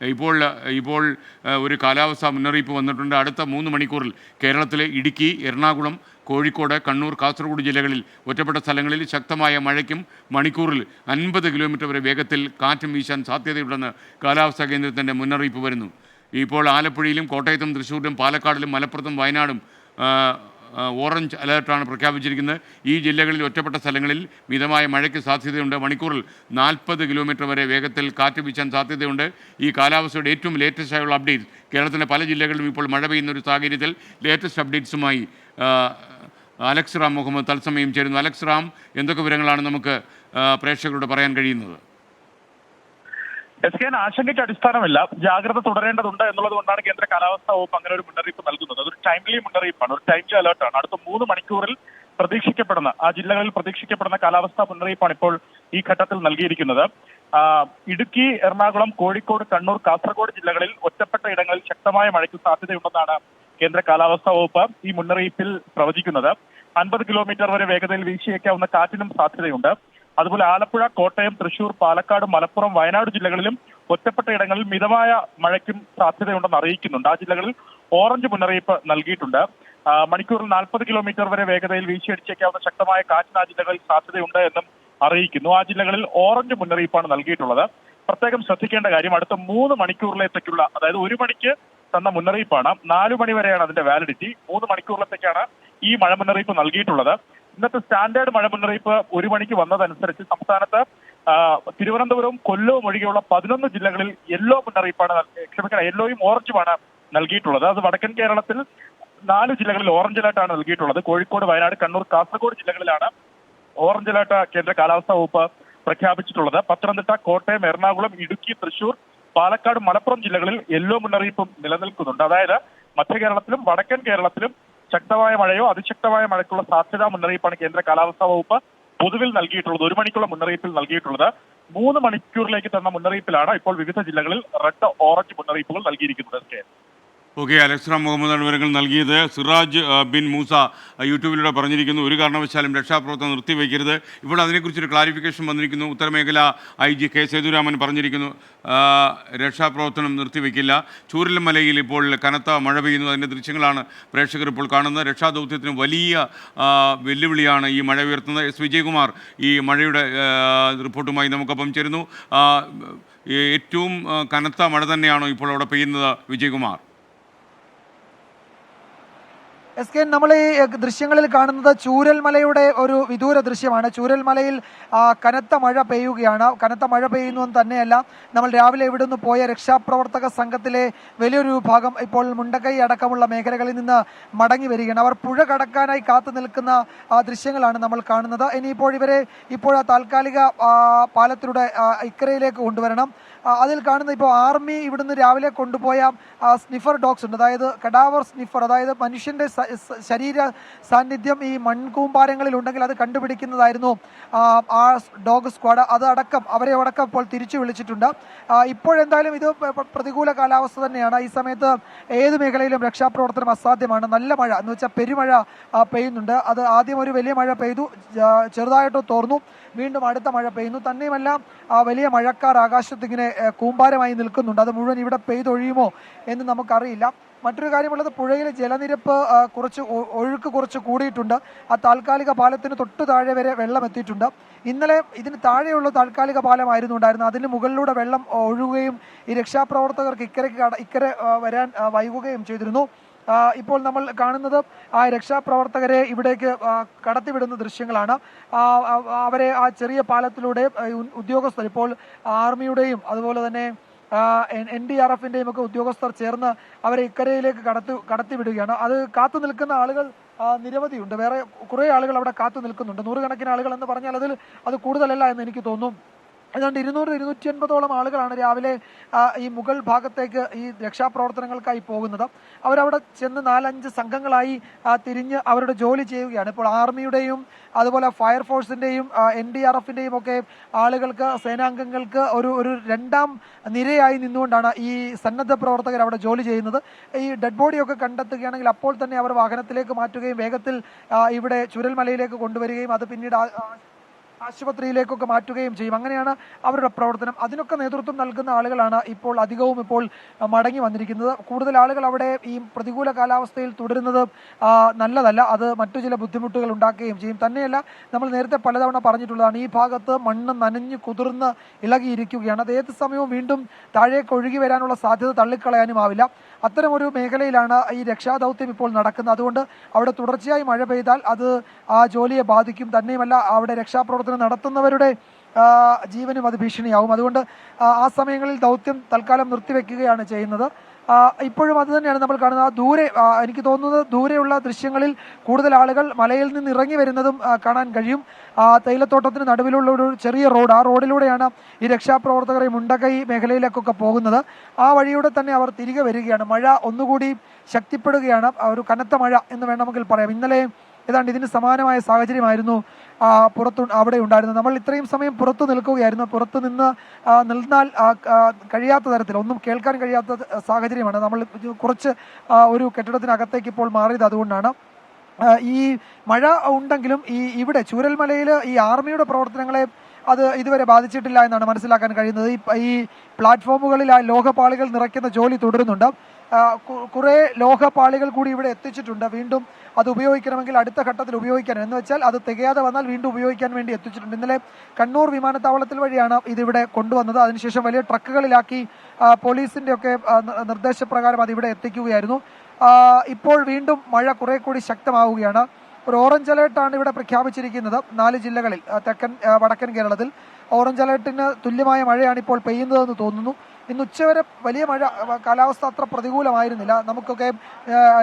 ഇപ്പോൾ ഇപ്പോൾ ഒരു കാലാവസ്ഥാ മുന്നറിയിപ്പ് വന്നിട്ടുണ്ട്. അടുത്ത മൂന്ന് മണിക്കൂറിൽ കേരളത്തിലെ ഇടുക്കി എറണാകുളം കോഴിക്കോട് കണ്ണൂർ കാസർഗോഡ് ജില്ലകളിൽ ഒറ്റപ്പെട്ട സ്ഥലങ്ങളിൽ ശക്തമായ മഴയ്ക്കും മണിക്കൂറിൽ അൻപത് കിലോമീറ്റർ വരെ വേഗത്തിൽ കാറ്റും വീശാൻ സാധ്യതയുണ്ടെന്ന് കാലാവസ്ഥാ കേന്ദ്രത്തിന്റെ മുന്നറിയിപ്പ് വരുന്നു. ഇപ്പോൾ ആലപ്പുഴയിലും കോട്ടയത്തും തൃശ്ശൂരിലും പാലക്കാടിലും മലപ്പുറത്തും വയനാടും ഓറഞ്ച് അലേർട്ടാണ് പ്രഖ്യാപിച്ചിരിക്കുന്നത്. ഈ ജില്ലകളിൽ ഒറ്റപ്പെട്ട സ്ഥലങ്ങളിൽ മിതമായ മഴയ്ക്ക് സാധ്യതയുണ്ട്. മണിക്കൂറിൽ നാൽപ്പത് കിലോമീറ്റർ വരെ വേഗത്തിൽ കാറ്റ് വീശാൻ സാധ്യതയുണ്ട്. ഈ കാലാവസ്ഥയുടെ ഏറ്റവും ലേറ്റസ്റ്റ് ആയുള്ള അപ്ഡേറ്റ് കേരളത്തിലെ പല ജില്ലകളിലും ഇപ്പോൾ മഴ പെയ്യുന്ന ഒരു സാഹചര്യത്തിൽ ലേറ്റസ്റ്റ് അപ്ഡേറ്റ്സുമായി അലക്സ് റാം മുഹമ്മദ് തത്സമയം ചേരുന്നു. അലക്സ് റാം എന്തൊക്കെ വിവരങ്ങളാണ് നമുക്ക് പ്രേക്ഷകരോട് പറയാൻ കഴിയുന്നത്? എസ് കെ ആശങ്കയ്ക്ക് അടിസ്ഥാനമില്ല. ജാഗ്രത തുടരേണ്ടതുണ്ട് എന്നുള്ളത് കൊണ്ടാണ് കേന്ദ്ര കാലാവസ്ഥാ വകുപ്പ് അങ്ങനെ ഒരു മുന്നറിയിപ്പ് നൽകുന്നത്. ടൈംലി മുന്നറിയിപ്പാണ്. ഒരു ടൈംലി അലേർട്ടാണ് അടുത്ത മൂന്ന് മണിക്കൂറിൽ പ്രതീക്ഷിക്കപ്പെടുന്ന ആ ജില്ലകളിൽ പ്രതീക്ഷിക്കപ്പെടുന്ന കാലാവസ്ഥാ മുന്നറിയിപ്പാണ് ഇപ്പോൾ ഈ ഘട്ടത്തിൽ നൽകിയിരിക്കുന്നത്. ഇടുക്കി എറണാകുളം കോഴിക്കോട് കണ്ണൂർ കാസർഗോഡ് ജില്ലകളിൽ ഒറ്റപ്പെട്ട ഇടങ്ങളിൽ ശക്തമായ മഴയ്ക്ക് സാധ്യതയുണ്ടെന്നാണ് കേന്ദ്ര കാലാവസ്ഥാ വകുപ്പ് ഈ മുന്നറിയിപ്പിൽ പ്രവചിക്കുന്നത്. അൻപത് കിലോമീറ്റർ വരെ വേഗതയിൽ വീശിയേക്കാവുന്ന കാറ്റിനും സാധ്യതയുണ്ട്. അതുപോലെ ആലപ്പുഴ കോട്ടയം തൃശൂർ പാലക്കാട് മലപ്പുറം വയനാട് ജില്ലകളിലും ഒറ്റപ്പെട്ട ഇടങ്ങളിൽ മിതമായ മഴയ്ക്കും സാധ്യതയുണ്ടെന്ന് അറിയിക്കുന്നുണ്ട്. ആ ജില്ലകളിൽ ഓറഞ്ച് മുന്നറിയിപ്പ് നൽകിയിട്ടുണ്ട്. മണിക്കൂറിൽ നാൽപ്പത് കിലോമീറ്റർ വരെ വേഗതയിൽ വീശിയടിച്ചേക്കാവുന്ന ശക്തമായ കാറ്റിന് ആ ജില്ലകളിൽ സാധ്യതയുണ്ട് എന്നും അറിയിക്കുന്നു. ആ ജില്ലകളിൽ ഓറഞ്ച് മുന്നറിയിപ്പാണ് നൽകിയിട്ടുള്ളത്. പ്രത്യേകം ശ്രദ്ധിക്കേണ്ട കാര്യം അടുത്ത മൂന്ന് മണിക്കൂറിലേക്കുള്ള അതായത് ഒരു മണിക്ക് തന്ന മുന്നറിയിപ്പാണ്. നാലു മണി വരെയാണ് അതിന്റെ വാലിഡിറ്റി. മൂന്ന് മണിക്കൂറിലത്തേക്കാണ് ഈ മഴ മുന്നറിയിപ്പ് നൽകിയിട്ടുള്ളത്. ഇന്നത്തെ സ്റ്റാൻഡേർഡ് മഴ മുന്നറിയിപ്പ് ഒരു മണിക്ക് വന്നതനുസരിച്ച് സംസ്ഥാനത്ത് തിരുവനന്തപുരവും കൊല്ലവും ഒഴികെയുള്ള പതിനൊന്ന് ജില്ലകളിൽ യെല്ലോ മുന്നറിയിപ്പാണ് ക്ഷമിക്കണം യെല്ലോയും ഓറഞ്ചുമാണ് നൽകിയിട്ടുള്ളത്. അത് വടക്കൻ കേരളത്തിൽ നാല് ജില്ലകളിൽ ഓറഞ്ച് അലർട്ടാണ് നൽകിയിട്ടുള്ളത്. കോഴിക്കോട് വയനാട് കണ്ണൂർ കാസർഗോഡ് ജില്ലകളിലാണ് ഓറഞ്ച് അലർട്ട് കേന്ദ്ര കാലാവസ്ഥാ വകുപ്പ് പ്രഖ്യാപിച്ചിട്ടുള്ളത്. പത്തനംതിട്ട കോട്ടയം എറണാകുളം ഇടുക്കി തൃശൂർ പാലക്കാട് മലപ്പുറം ജില്ലകളിൽ യെല്ലോ മുന്നറിയിപ്പും നിലനിൽക്കുന്നുണ്ട്. അതായത് മധ്യ കേരളത്തിലും വടക്കൻ കേരളത്തിലും ശക്തമായ മഴയോ അതിശക്തമായ മഴയ്ക്കുള്ള സാധ്യതാ മുന്നറിയിപ്പാണ് കേന്ദ്ര കാലാവസ്ഥാ വകുപ്പ് പൊതുവിൽ നൽകിയിട്ടുള്ളത്. ഒരു മണിക്കുള്ള മുന്നറിയിപ്പിൽ നൽകിയിട്ടുള്ളത്. മൂന്ന് മണിക്കൂറിലേക്ക് തന്ന മുന്നറിയിപ്പിലാണ് ഇപ്പോൾ വിവിധ ജില്ലകളിൽ റെഡ് ഓറഞ്ച് മുന്നറിയിപ്പുകൾ നൽകിയിരിക്കുന്നത്. ഓക്കെ അലക്സാം മുഹമ്മദാണ് വിവരങ്ങൾ നൽകിയത്. സിറാജ് ബിൻ മൂസ യൂട്യൂബിലൂടെ പറഞ്ഞിരിക്കുന്നു ഒരു കാരണവശാലും രക്ഷാപ്രവർത്തനം നിർത്തിവെക്കരുത്. ഇവിടെ അതിനെക്കുറിച്ചൊരു ക്ലാരിഫിക്കേഷൻ വന്നിരിക്കുന്നു. ഉത്തരമേഖല ഐ ജി കെ സേതുരാമൻ പറഞ്ഞിരിക്കുന്നു രക്ഷാപ്രവർത്തനം നിർത്തിവെക്കില്ല. ചൂരൽമലയിൽ ഇപ്പോൾ കനത്ത മഴ പെയ്യുന്നു. അതിന്റെ ദൃശ്യങ്ങളാണ് പ്രേക്ഷകർ ഇപ്പോൾ കാണുന്നത്. രക്ഷാദൗത്യത്തിന് വലിയ വെല്ലുവിളിയാണ് ഈ മഴ ഉയർത്തുന്നത്. എസ് വിജയകുമാർ ഈ മഴയുടെ റിപ്പോർട്ടുമായി നമുക്കൊപ്പം ചേരുന്നു. ഏറ്റവും കനത്ത മഴ തന്നെയാണോ ഇപ്പോൾ അവിടെ പെയ്യുന്നത് വിജയകുമാർ? എസ് കെ നമ്മൾ ഈ ദൃശ്യങ്ങളിൽ കാണുന്നത് ചൂരൽമലയുടെ ഒരു വിദൂര ദൃശ്യമാണ്. ചൂരൽമലയിൽ കനത്ത മഴ പെയ്യുകയാണ്. കനത്ത മഴ പെയ്യുന്നു തന്നെയല്ല നമ്മൾ രാവിലെ ഇവിടെ നിന്ന് പോയ രക്ഷാപ്രവർത്തക സംഘത്തിലെ വലിയൊരു വിഭാഗം ഇപ്പോൾ മുണ്ടക്കൈ അടക്കമുള്ള മേഖലകളിൽ നിന്ന് മടങ്ങി വരികയാണ്. അവർ പുഴ കടക്കാനായി കാത്തു നിൽക്കുന്ന ദൃശ്യങ്ങളാണ് നമ്മൾ കാണുന്നത്. ഇനിയിപ്പോൾ ഇവരെ ഇപ്പോൾ താൽക്കാലിക പാലത്തിലൂടെ ഇക്കരയിലേക്ക് കൊണ്ടുവരണം. അതിൽ കാണുന്ന ഇപ്പോൾ ആർമി ഇവിടുന്ന് രാവിലെ കൊണ്ടുപോയ സ്നിഫർ ഡോഗ്സ് ഉണ്ട്. അതായത് കഡാവർ സ്നിഫർ അതായത് സ- ശരീര സാന്നിധ്യം ഈ മൺകൂമ്പാരങ്ങളിൽ ഉണ്ടെങ്കിൽ അത് കണ്ടുപിടിക്കുന്നതായിരുന്നു ആ, ഡോഗ് സ്ക്വാഡ്. അത് അടക്കം അവരെ അടക്കം ഇപ്പോൾ തിരിച്ചു വിളിച്ചിട്ടുണ്ട്. ഇപ്പോഴെന്തായാലും ഇത് പ്രതികൂല കാലാവസ്ഥ തന്നെയാണ്. ഈ സമയത്ത് ഏത് മേഖലയിലും രക്ഷാപ്രവർത്തനം അസാധ്യമാണ്. നല്ല മഴ. എന്ന് വെച്ചാൽ പെരുമഴ പെയ്യുന്നുണ്ട്. അത് ആദ്യം ഒരു വലിയ മഴ പെയ്തു ചെറുതായിട്ട് തോർന്നു. വീണ്ടും അടുത്ത മഴ പെയ്യുന്നു. തന്നെയുമല്ല ആ വലിയ മഴക്കാർ ആകാശത്തിങ്ങനെ കൂമ്പാരമായി നിൽക്കുന്നുണ്ട്. അത് മുഴുവൻ ഇവിടെ പെയ്തൊഴിയുമോ എന്ന് നമുക്കറിയില്ല. മറ്റൊരു കാര്യമുള്ളത് പുഴയിലെ ജലനിരപ്പ് കുറച്ച് ഒഴുക്ക് കുറച്ച് കൂടിയിട്ടുണ്ട്. ആ താൽക്കാലിക പാലത്തിന് തൊട്ട് താഴെ വരെ വെള്ളം എത്തിയിട്ടുണ്ട്. ഇന്നലെ ഇതിന് താഴെയുള്ള താൽക്കാലിക പാലമായിരുന്നു ഉണ്ടായിരുന്നത്. അതിന് മുകളിലൂടെ വെള്ളം ഒഴുകുകയും ഈ രക്ഷാപ്രവർത്തകർക്ക് ഇക്കരയ്ക്ക് ഇക്കരെ വരാൻ വൈകുകയും ചെയ്തിരുന്നു. ഇപ്പോൾ നമ്മൾ കാണുന്നത് ആ രക്ഷാപ്രവർത്തകരെ ഇവിടേക്ക് കടത്തിവിടുന്ന ദൃശ്യങ്ങളാണ്. അവരെ ആ ചെറിയ പാലത്തിലൂടെ ഉദ്യോഗസ്ഥർ ഇപ്പോൾ ആർമിയുടെയും അതുപോലെ തന്നെ എൻ ഡി ആർ എഫിന്റെയും ഒക്കെ ഉദ്യോഗസ്ഥർ ചേർന്ന് അവരെ ഇക്കരയിലേക്ക് കടത്തി കടത്തിവിടുകയാണ്. അത് കാത്തു നിൽക്കുന്ന ആളുകൾ നിരവധിയുണ്ട്. വേറെ കുറേ ആളുകൾ അവിടെ കാത്തു നിൽക്കുന്നുണ്ട്. നൂറുകണക്കിന് ആളുകൾ എന്ന് പറഞ്ഞാൽ അതിൽ അത് കൂടുതലല്ല എന്ന് എനിക്ക് തോന്നുന്നു ഏതാണ്ട് ഇരുന്നൂറ് ഇരുന്നൂറ്റി അൻപതോളം ആളുകളാണ് രാവിലെ ഈ മുഗൾ ഭാഗത്തേക്ക് ഈ രക്ഷാപ്രവർത്തനങ്ങൾക്കായി പോകുന്നത്. അവരവിടെ ചെന്ന് നാലഞ്ച് സംഘങ്ങളായി തിരിഞ്ഞ് അവരുടെ ജോലി ചെയ്യുകയാണ്. ഇപ്പോൾ ആർമിയുടെയും അതുപോലെ ഫയർഫോഴ്സിന്റെയും എൻ ഡി ആർ എഫിന്റെയും ഒക്കെ ആളുകൾക്ക് സേനാംഗങ്ങൾക്ക് ഒരു ഒരു രണ്ടാം നിരയായി നിന്നുകൊണ്ടാണ് ഈ സന്നദ്ധ പ്രവർത്തകർ അവിടെ ജോലി ചെയ്യുന്നത്. ഈ ഡെഡ് ബോഡിയൊക്കെ കണ്ടെത്തുകയാണെങ്കിൽ അപ്പോൾ തന്നെ അവർ വാഹനത്തിലേക്ക് മാറ്റുകയും വേഗത്തിൽ ഇവിടെ ചുരൽമലയിലേക്ക് കൊണ്ടുവരികയും അത് പിന്നീട് ആശുപത്രിയിലേക്കൊക്കെ മാറ്റുകയും ചെയ്യും. അങ്ങനെയാണ് അവരുടെ പ്രവർത്തനം. അതിനൊക്കെ നേതൃത്വം നൽകുന്ന ആളുകളാണ് ഇപ്പോൾ അധികവും ഇപ്പോൾ മടങ്ങി വന്നിരിക്കുന്നത്. കൂടുതൽ ആളുകൾ അവിടെ ഈ പ്രതികൂല കാലാവസ്ഥയിൽ തുടരുന്നത് നല്ലതല്ല. അത് മറ്റു ചില ബുദ്ധിമുട്ടുകൾ ഉണ്ടാക്കുകയും ചെയ്യും. തന്നെയല്ല നമ്മൾ നേരത്തെ പലതവണ പറഞ്ഞിട്ടുള്ളതാണ് ഈ ഭാഗത്ത് മണ്ണ് നനഞ്ഞ് കുതിർന്ന് ഇളകിയിരിക്കുകയാണ്. അത് ഏത് സമയവും വീണ്ടും താഴേക്ക് ഒഴുകി വരാനുള്ള സാധ്യത തള്ളിക്കളയാനും ആവില്ല. അത്തരമൊരു മേഖലയിലാണ് ഈ രക്ഷാദൗത്യം ഇപ്പോൾ നടക്കുന്നത്. അതുകൊണ്ട് അവിടെ തുടർച്ചയായി മഴ പെയ്താൽ അത് ആ ജോലിയെ ബാധിക്കും. തന്നെയുമല്ല അവിടെ രക്ഷാപ്രവർത്തനം നടത്തുന്നവരുടെ ജീവനും അത് ഭീഷണിയാവും. അതുകൊണ്ട് ആ, സമയങ്ങളിൽ ദൗത്യം തൽക്കാലം നിർത്തിവെക്കുകയാണ് ചെയ്യുന്നത്. ഇപ്പോഴും അത് തന്നെയാണ് നമ്മൾ കാണുന്നത്. ആ ദൂരെ എനിക്ക് തോന്നുന്നത് ദൂരെയുള്ള ദൃശ്യങ്ങളിൽ കൂടുതൽ ആളുകൾ മലയിൽ നിന്ന് ഇറങ്ങി വരുന്നതും കാണാൻ കഴിയും. ആ, തേയിലത്തോട്ടത്തിന് നടുവിലുള്ള ഒരു ചെറിയ റോഡ് ആ റോഡിലൂടെയാണ് ഈ രക്ഷാപ്രവർത്തകർ ഈ മുണ്ടകൈ മേഖലയിലേക്കൊക്കെ പോകുന്നത്. ആ വഴിയൂടെ തന്നെ അവർ തിരികെ വരികയാണ്. മഴ ഒന്നുകൂടി ശക്തിപ്പെടുകയാണ്. ഒരു കനത്ത മഴ എന്ന് വേണമെങ്കിൽ പറയാം. ഇന്നലെ ഏതാണ്ട് ഇതിന് സമാനമായ സാഹചര്യമായിരുന്നു. പുറത്തു അവിടെ ഉണ്ടായിരുന്നത് നമ്മൾ ഇത്രയും സമയം പുറത്തു നിൽക്കുകയായിരുന്നു. പുറത്തു നിന്ന് നിന്നാൽ കഴിയാത്ത തരത്തിൽ ഒന്നും കേൾക്കാൻ കഴിയാത്ത സാഹചര്യമാണ്. നമ്മൾ കുറച്ച് ഒരു കെട്ടിടത്തിനകത്തേക്ക് ഇപ്പോൾ മാറിയത് അതുകൊണ്ടാണ്. ഈ മഴ ഉണ്ടെങ്കിലും ഈ ഇവിടെ ചൂരൽമലയിൽ ഈ ആർമിയുടെ പ്രവർത്തനങ്ങളെ അത് ഇതുവരെ ബാധിച്ചിട്ടില്ല എന്നാണ് മനസ്സിലാക്കാൻ കഴിയുന്നത്. ഈ പ്ലാറ്റ്ഫോമുകളിൽ ആ ലോഹപാളികൾ നിറയ്ക്കുന്ന ജോലി തുടരുന്നുണ്ട്. കുറേ ലോഹപാളികൾ കൂടി ഇവിടെ എത്തിച്ചിട്ടുണ്ട്. വീണ്ടും അത് ഉപയോഗിക്കണമെങ്കിൽ അടുത്ത ഘട്ടത്തിൽ ഉപയോഗിക്കാൻ. എന്ന് വെച്ചാൽ അത് തികയാതെ വന്നാൽ വീണ്ടും ഉപയോഗിക്കാൻ വേണ്ടി എത്തിച്ചിട്ടുണ്ട്. ഇന്നലെ കണ്ണൂർ വിമാനത്താവളത്തിൽ വഴിയാണ് ഇതിവിടെ കൊണ്ടുവന്നത്. അതിനുശേഷം വലിയ ട്രക്കുകളിലാക്കി പോലീസിന്റെ ഒക്കെ നിർദ്ദേശപ്രകാരം അത് ഇവിടെ എത്തിക്കുകയായിരുന്നു. ഇപ്പോൾ വീണ്ടും മഴ കുറെ കൂടി ശക്തമാവുകയാണ്. ഒരു ഓറഞ്ച് അലേർട്ടാണ് ഇവിടെ പ്രഖ്യാപിച്ചിരിക്കുന്നത് നാല് ജില്ലകളിൽ. തെക്കൻ വടക്കൻ കേരളത്തിൽ. ഓറഞ്ച് അലേർട്ടിന് തുല്യമായ മഴയാണ് ഇപ്പോൾ പെയ്യുന്നതെന്ന് തോന്നുന്നു. ഇന്ന് ഉച്ചവരെ വലിയ മഴ കാലാവസ്ഥ അത്ര പ്രതികൂലമായിരുന്നില്ല. നമുക്കൊക്കെ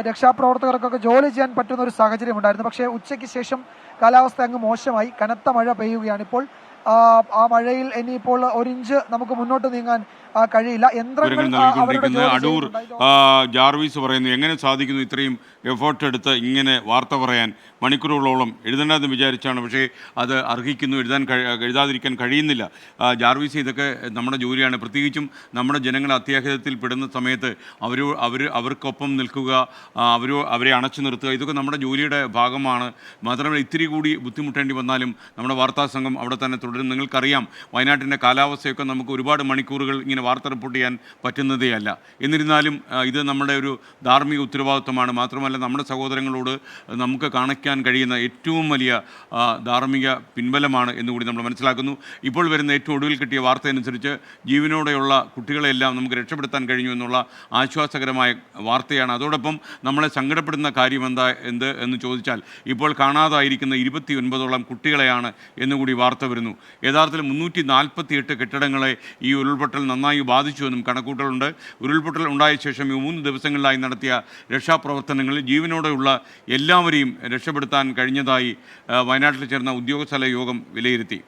രക്ഷാപ്രവർത്തകർക്കൊക്കെ ജോലി ചെയ്യാൻ പറ്റുന്ന ഒരു സാഹചര്യം ഉണ്ടായിരുന്നു. പക്ഷേ ഉച്ചയ്ക്ക് ശേഷം കാലാവസ്ഥ അങ്ങ് മോശമായി. കനത്ത മഴ പെയ്യുകയാണ് ഇപ്പോൾ. ആ, മഴയിൽ ഇനിയിപ്പോൾ ഒരു ഇഞ്ച് നമുക്ക് മുന്നോട്ട് നീങ്ങാൻ കഴിയില്ല. യന്ത്രങ്ങൾ നൽകിക്കൊണ്ടിരിക്കുന്നത് അടൂർ. ജാർവീസ് പറയുന്നു എങ്ങനെ സാധിക്കുന്നു ഇത്രയും എഫേർട്ട് എടുത്ത് ഇങ്ങനെ വാർത്ത പറയാൻ? മണിക്കൂറുകളോളം എഴുതേണ്ടതെന്ന് വിചാരിച്ചാണ്. പക്ഷേ അത് അർഹിക്കുന്നു എഴുതാൻ എഴുതാതിരിക്കാൻ കഴിയുന്നില്ല. ജാർവീസ് ഇതൊക്കെ നമ്മുടെ ജോലിയാണ്. പ്രത്യേകിച്ചും നമ്മുടെ ജനങ്ങൾ അത്യാഹിതത്തിൽ പെടുന്ന സമയത്ത് അവർ അവർ അവർക്കൊപ്പം നിൽക്കുക അവർ അവരെ അണച്ചു നിർത്തുക ഇതൊക്കെ നമ്മുടെ ജോലിയുടെ ഭാഗമാണ്. മാത്രമല്ല ഇത്തിരി കൂടി ബുദ്ധിമുട്ടേണ്ടി വന്നാലും നമ്മുടെ വാർത്താ സംഘം അവിടെ തന്നെ തുടരും. നിങ്ങൾക്കറിയാം വയനാട്ടിന്റെ കാലാവസ്ഥയൊക്കെ നമുക്ക് ഒരുപാട് മണിക്കൂറുകൾ ഇങ്ങനെ വാർത്ത റിപ്പോർട്ട് ചെയ്യാൻ പറ്റുന്നതേ അല്ല. എന്നിരുന്നാലും ഇത് നമ്മുടെ ഒരു ധാർമ്മിക ഉത്തരവാദിത്വമാണ്. മാത്രമല്ല നമ്മുടെ സഹോദരങ്ങളോട് നമുക്ക് കാണിക്കാൻ കഴിയുന്ന ഏറ്റവും വലിയ ധാർമ്മിക പിൻബലമാണ് എന്നുകൂടി നമ്മൾ മനസ്സിലാക്കുന്നു. ഇപ്പോൾ വരുന്ന ഏറ്റവും ഒടുവിൽ കിട്ടിയ വാർത്ത അനുസരിച്ച് ജീവനോടെയുള്ള കുട്ടികളെല്ലാം നമുക്ക് രക്ഷപ്പെടുത്താൻ കഴിഞ്ഞു എന്നുള്ള ആശ്വാസകരമായ വാർത്തയാണ്. അതോടൊപ്പം നമ്മളെ സങ്കടപ്പെടുന്ന കാര്യം എന്താ എന്ത് എന്ന് ചോദിച്ചാൽ ഇപ്പോൾ കാണാതായിരിക്കുന്ന ഇരുപത്തി ഒൻപതോളം കുട്ടികളെയാണ് എന്നുകൂടി വാർത്ത വരുന്നു. യഥാർത്ഥത്തിൽ മുന്നൂറ്റി നാൽപ്പത്തി എട്ട് കെട്ടിടങ്ങളെ ഈ ഉരുൾപൊട്ടൽ നന്നായി ബാധിച്ചുവെന്നും കണക്കൂട്ടലുണ്ട്. ഉരുൾപൊട്ടൽ ഉണ്ടായ ശേഷം ഈ മൂന്ന് ദിവസങ്ങളിലായി നടത്തിയ രക്ഷാപ്രവർത്തനങ്ങളിൽ ജീവനോടെയുള്ള എല്ലാവരെയും രക്ഷപ്പെടുത്താൻ കഴിഞ്ഞതായി വയനാട്ടിൽ ചേർന്ന ഉദ്യോഗസ്ഥല യോഗം വിലയിരുത്തി.